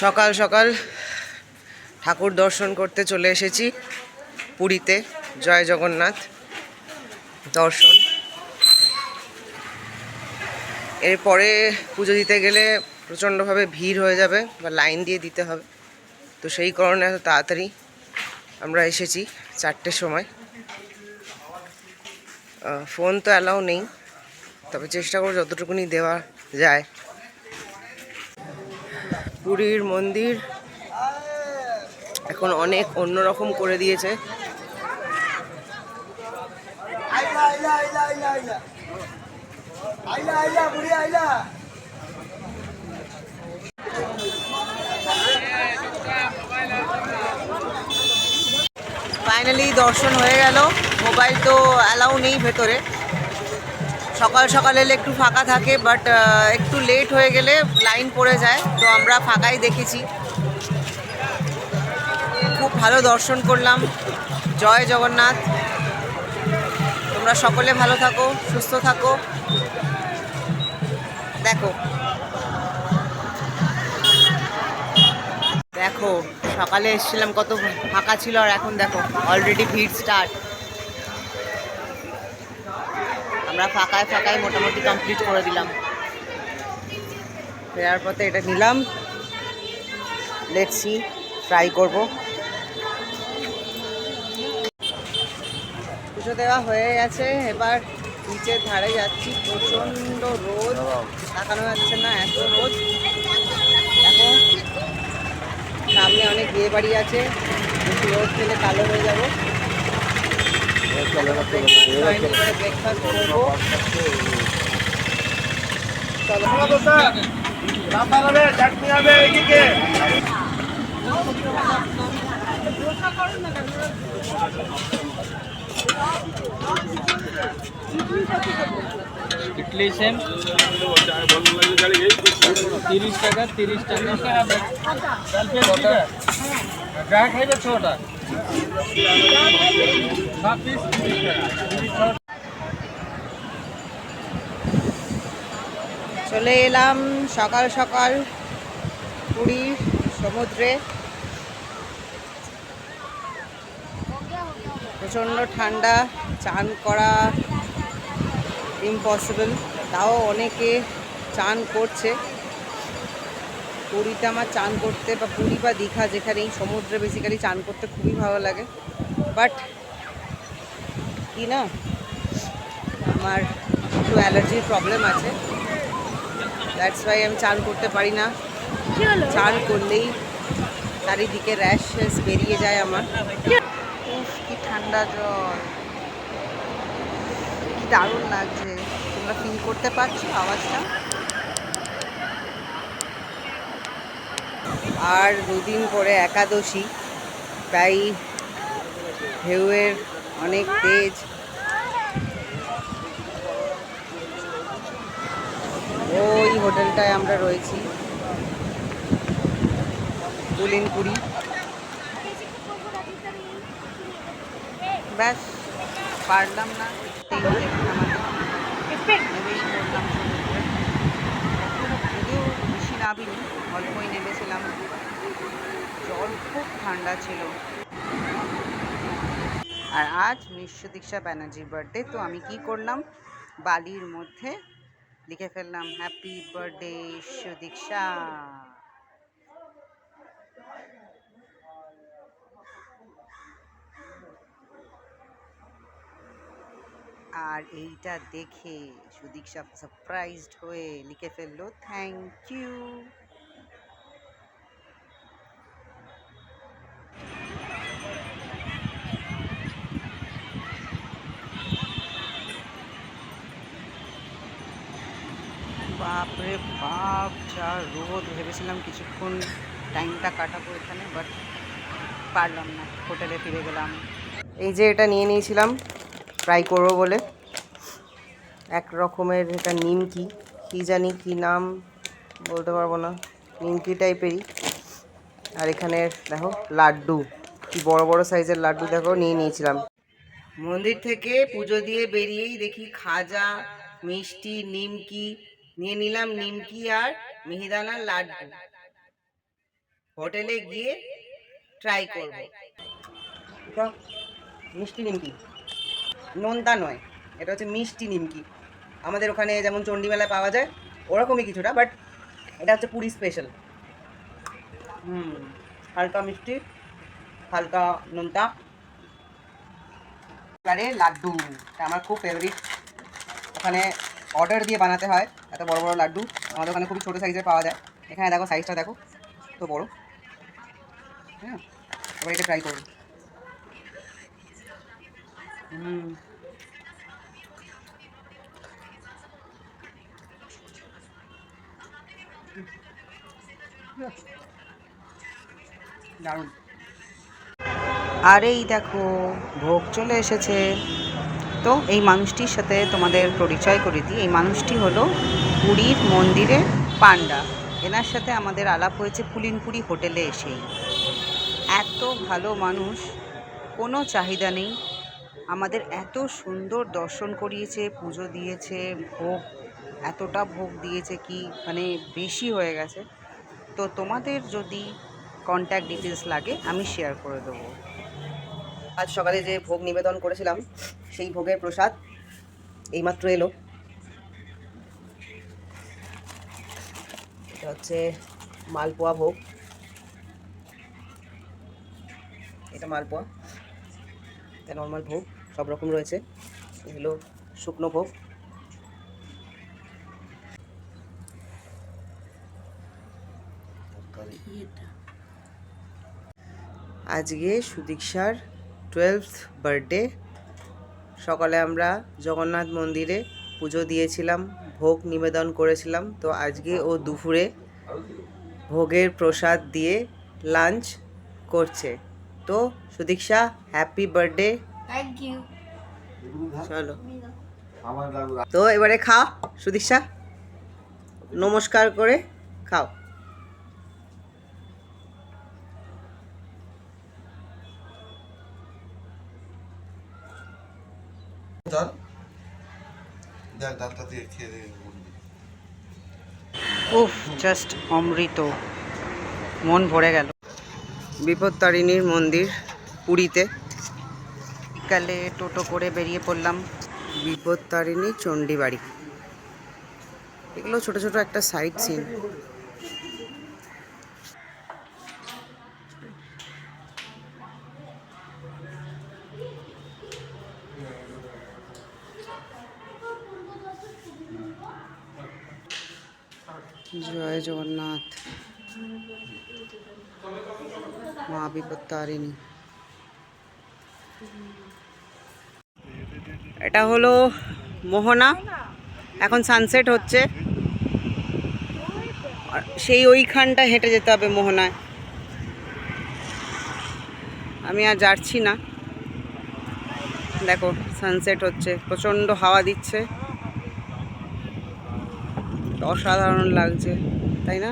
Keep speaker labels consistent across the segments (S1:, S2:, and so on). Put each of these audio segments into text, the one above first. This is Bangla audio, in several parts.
S1: সকাল সকাল ঠাকুর দর্শন করতে চলে এসেছি পুরীতে। জয় জগন্নাথ দর্শন। এরপরে পুজো দিতে গেলে প্রচণ্ডভাবে ভিড় হয়ে যাবে বা লাইন দিয়ে দিতে হবে। তো সেই কারণে এত তাড়াতাড়ি আমরা এসেছি চারটের সময়। ফোন তো অ্যালাউ নেই, তবে চেষ্টা করব যতটুকুনি দেওয়া যায়। পুরীর মন্দির এখন অনেক অন্যরকম করে দিয়েছে। ফাইনালি দর্শন হয়ে গেল। মোবাইল তো অ্যালাউ নেই ভেতরে। সকাল সকাল এলে একটু ফাঁকা থাকে বাট একটু লেট হয়ে গেলে লাইন পড়ে যায়, তো আমরা ফাঁকাই দেখেছি। খুব ভালো দর্শন করলাম। জয় জগন্নাথ। তোমরা সকলে ভালো থাকো, সুস্থ থাকো। দেখো। দেখো, সকালে এসেছিলাম কত ফাঁকা ছিল, আর এখন দেখো অলরেডি ভিড় স্টার্ট আমরা ফাঁকায় ফাঁকায় মোটামুটি কমপ্লিট করে দিলাম। ফেরার পথে এটা নিলাম। লেটসি ট্রাই করব। পুজো দেওয়া হয়ে গেছে, এবার নিচের ধারে যাচ্ছি। প্রচণ্ড রোদ, তাকানো যাচ্ছে না, এত রোদ। দেখো, সামনে অনেক বিয়ে বাড়ি আছে। রোদ খেলে কালো হয়ে যাব ব্রেকফাস্ট করব চলো
S2: রান্না হবে চাটনি হবে এদিকে
S3: ইডলি সেম তিরিশ টাকা তিরিশ টাকা খাইবে ছটা
S1: চলে এলাম সকাল সকাল পুরীর সমুদ্রে। প্রচণ্ড ঠান্ডা, চান করা ইম্পসিবল তাও অনেকে চান করছে। পুরীতে আমার চান করতে বা পুরী বা দীঘা যেখানে এই সমুদ্রে বেসিক্যালি চান করতে খুবই ভালো লাগে। বাট কি না? আমার একটু অ্যালার্জির প্রবলেম আছে। দ্যাটস ওয়াই আমি চান করতে পারি না। চান করলেই চারিদিকে র্যাশ বেরিয়ে যায় আমার। কি ঠান্ডা জল। দারুণ লাগছে। তোমরা ফিল করতে পারছ আওয়াজটা? আর দুদিন পরে একাদশী, তাই ঢেউয়ের অনেক তেজ। ওই হোটেলটায় আমরা রয়েছি। পুলিনপুরি ব্যাস, পারলাম না। যদিও বেশি নাবিনি অল্পই নেমেছিলাম। জল খুব ঠান্ডা ছিল। আর আজ মিশ্র দীক্ষা ব্যানার্জির বার্থডে তো আমি কি করলাম? বালির মধ্যে লিখে ফেললাম হ্যাপি বার্থডে সুদীক্ষা আর এইটা দেখে সুদীক্ষা সারপ্রাইজড হয়ে লিখে ফেলল থ্যাংক ইউ বাপরে বাপ, যা রোদ, ভেবেছিলাম কিছুক্ষণ টাইমটা কাটাবো এখানে বাট পারলাম না, হোটেলে ফিরে গেলাম। এই যে এটা নিয়ে নিয়েছিলাম ট্রাই করব বলে। এক রকমের এটা নিমকি। কী জানি কি নাম বলতে পারব না। নিমকি টাইপেরই। আর এখানে দেখো, লাড্ডু। কি বড় বড় সাইজের লাড্ডু দেখো, নিয়ে নিয়েছিলাম। মন্দির থেকে পুজো দিয়ে বেরিয়েই দেখি খাজা, মিষ্টি, নিমকি। নিয়ে নিলাম নিমকি আর মিহিদানার লাড্ডু।
S3: হোটেলে গিয়ে ট্রাই করব। মিষ্টি নিমকি। নোনতা নয়, এটা হচ্ছে মিষ্টি নিমকি। আমাদের ওখানে যেমন চণ্ডীমেলায় পাওয়া যায়, ওরকমই কিছুটা বাট এটা হচ্ছে পুরী স্পেশাল হুম, হালকা মিষ্টি, হালকা নোনতা। আরে লাড্ডু, এটা আমার খুব ফেভারিট ওখানে অর্ডার দিয়ে বানাতে হয়, এত বড় বড় লাড্ডু। আমাদের ওখানে খুবই ছোটো সাইজের পাওয়া যায়। এখানে দেখো সাইজটা দেখো তো বড়। হ্যাঁ এবার এটা ট্রাই করুন আর এই দেখো, ভোগ চলে এসেছে। তো এই মানুষটির সাথে তোমাদের পরিচয় করে দিই। এই মানুষটি হলো পুরীর মন্দিরের পান্ডা এনার সাথে আমাদের আলাপ হয়েছে পুলিনপুরি হোটেলে এসেই। এত ভালো মানুষ, কোনো চাহিদা নেই। আমাদের এত সুন্দর দর্শন করিয়েছে, পুজো দিয়েছে, ভোগ, এতটা ভোগ দিয়েছে কি মানে বেশি হয়ে গেছে। তো তোমাদের যদি কন্ট্যাক্ট ডিটেলস লাগে, আমি শেয়ার করে দেবো। আজ সকালে যে ভোগ নিবেদন করেছিলাম, সেই ভোগের প্রসাদ এইমাত্র এলো। এটা হচ্ছে মালপোয়া ভোগ। এটা মালপোয়া। নর্মাল ভোগ, সব রকম রয়েছে। এগুলো শুকনো ভোগ। আজকে সুদীক্ষার টুয়েলভথ বার্থডে সকালে আমরা জগন্নাথ মন্দিরে পুজো দিয়েছিলাম, ভোগ নিবেদন করেছিলাম। তো আজকে ও দুপুরে ভোগের প্রসাদ দিয়ে লাঞ্চ করছে। তো Sudiksha happy birthday
S1: thank you
S3: চলো। তো এবারে খা সুদীক্ষা। নমস্কার করে খাও। উফ জাস্ট অমৃত। মন ভরে গেল। বিপত্তারিণীর মন্দির পুরীতে। বিকালে টোটো করে বেরিয়ে পড়লাম বিপত্তারিণী চণ্ডীবাড়ি। এগুলো ছোট ছোট একটা সাইট সিন জয় জগন্নাথ। মা বিপত্তারিণী এটা হলো মোহনা। এখন সানসেট হচ্ছে। সেই ওইখানটা হেঁটে যেতে হবে মোহনায়। আমি আর যাচ্ছি না। দেখো সানসেট হচ্ছে। প্রচণ্ড হাওয়া দিচ্ছে। অসাধারণ লাগছে, তাই না?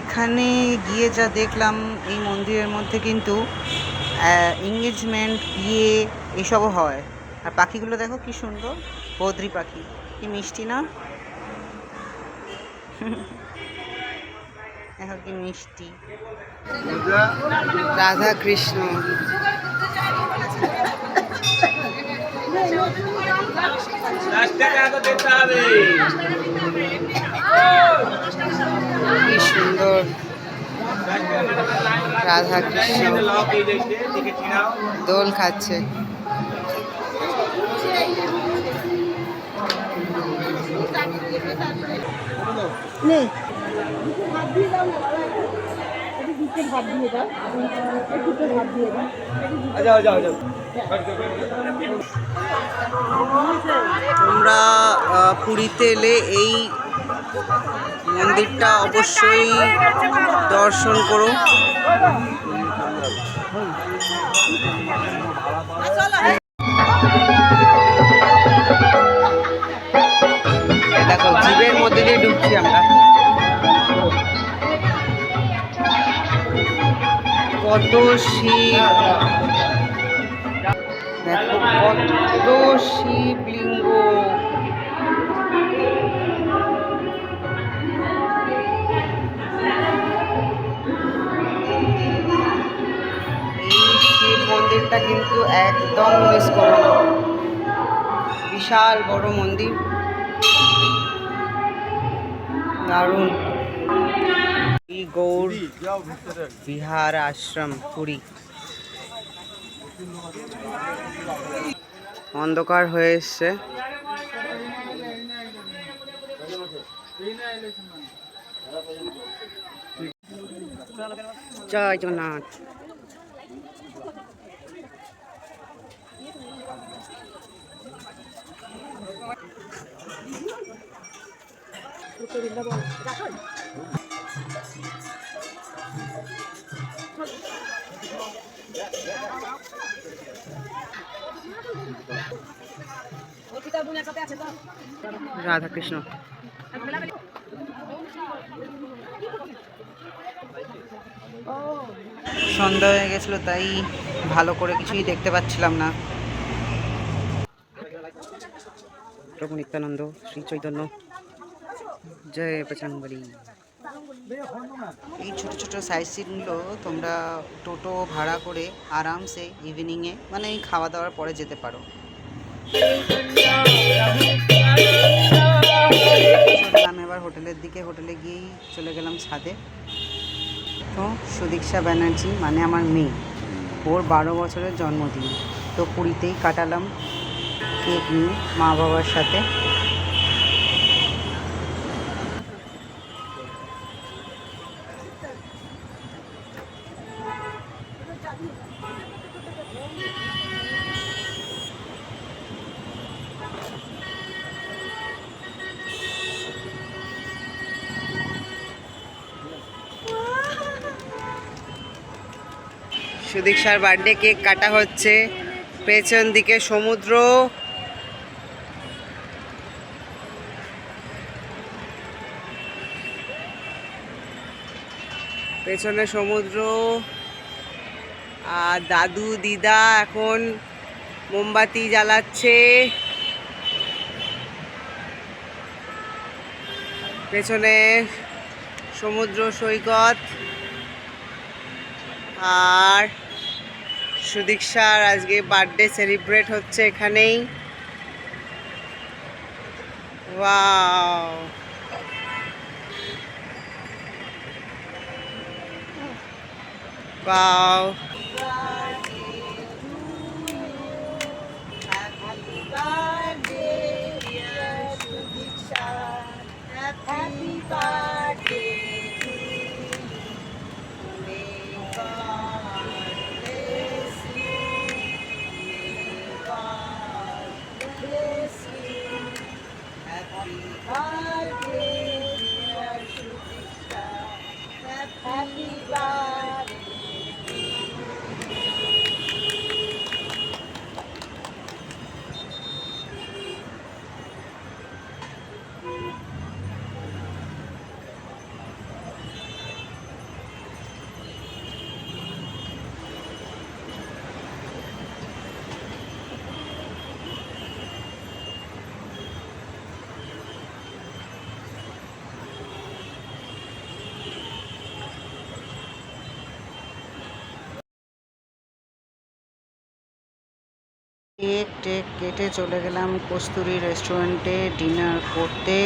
S3: এখানে গিয়ে যা দেখলাম, এই মন্দিরের মধ্যে কিন্তু এঙ্গেজমেন্ট বিয়ে এসবও হয়। আর পাখিগুলো দেখো কি সুন্দর, বদ্রি পাখি। কি মিষ্টি না? কি মিষ্টি? রাধা কৃষ্ণ কি সুন্দর। রাধা কৃষ্ণ দোল খাচ্ছে। তোমরা আহ, পুরীতে এলে এই মন্দিরটা অবশ্যই দর্শন করো। কত শিব দেখো কত শিবলিঙ্গ মন্দিরটা কিন্তু একদম মিস করো বিশাল বড় মন্দির। দারুণ। গৌর বিহার আশ্রম পুরী। অন্ধকার হয়ে এসছে। জয় জগন্নাথ। রাধা কৃষ্ণ সন্ধ্যা হয়ে গেছিল, তাই ভালো করে কিছুই দেখতে পাচ্ছিলাম না। প্রভু নিত্যানন্দ, শ্রী চৈতন্য। জয় বজরংবলী এই ছোট ছোট সাইড সিনগুলো তোমরা টোটো ভাড়া করে আরামসে ইভিনিংয়ে মানে খাওয়া দাওয়ার পরে যেতে পারো। চললাম এবার হোটেলের দিকে, হোটেলে গিয়েই চলে গেলাম ছাদে। তো সুদীক্ষা ব্যানার্জি মানে আমার মেয়ে, ওর বারো বছরের জন্মদিন। তো পুরীতেই কাটালাম কেক নিয়ে মা বাবার সাথে। সুদীক্ষার বার্থডে কেক কাটা হচ্ছে। পেছন দিকে সমুদ্র। পেছনে সমুদ্র। আর দাদু, দিদা এখন মোমবাতি জ্বালাচ্ছে। পেছনে সমুদ্র সৈকত। আর সুদীক্ষার আজকে বার্থডে সেলিব্রেট হচ্ছে এখানেই। Wow wow Bye. কেক টেক কেটে চলে গেলাম কস্তুরি রেস্টুরেন্টে ডিনার করতে।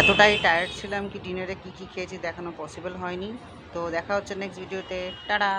S3: এতটাই টায়ার্ড ছিলাম কি ডিনারে কি কি খেয়েছি দেখানো পসিবল হয়নি। তো দেখা হচ্ছে নেক্সট ভিডিওতে টাটা!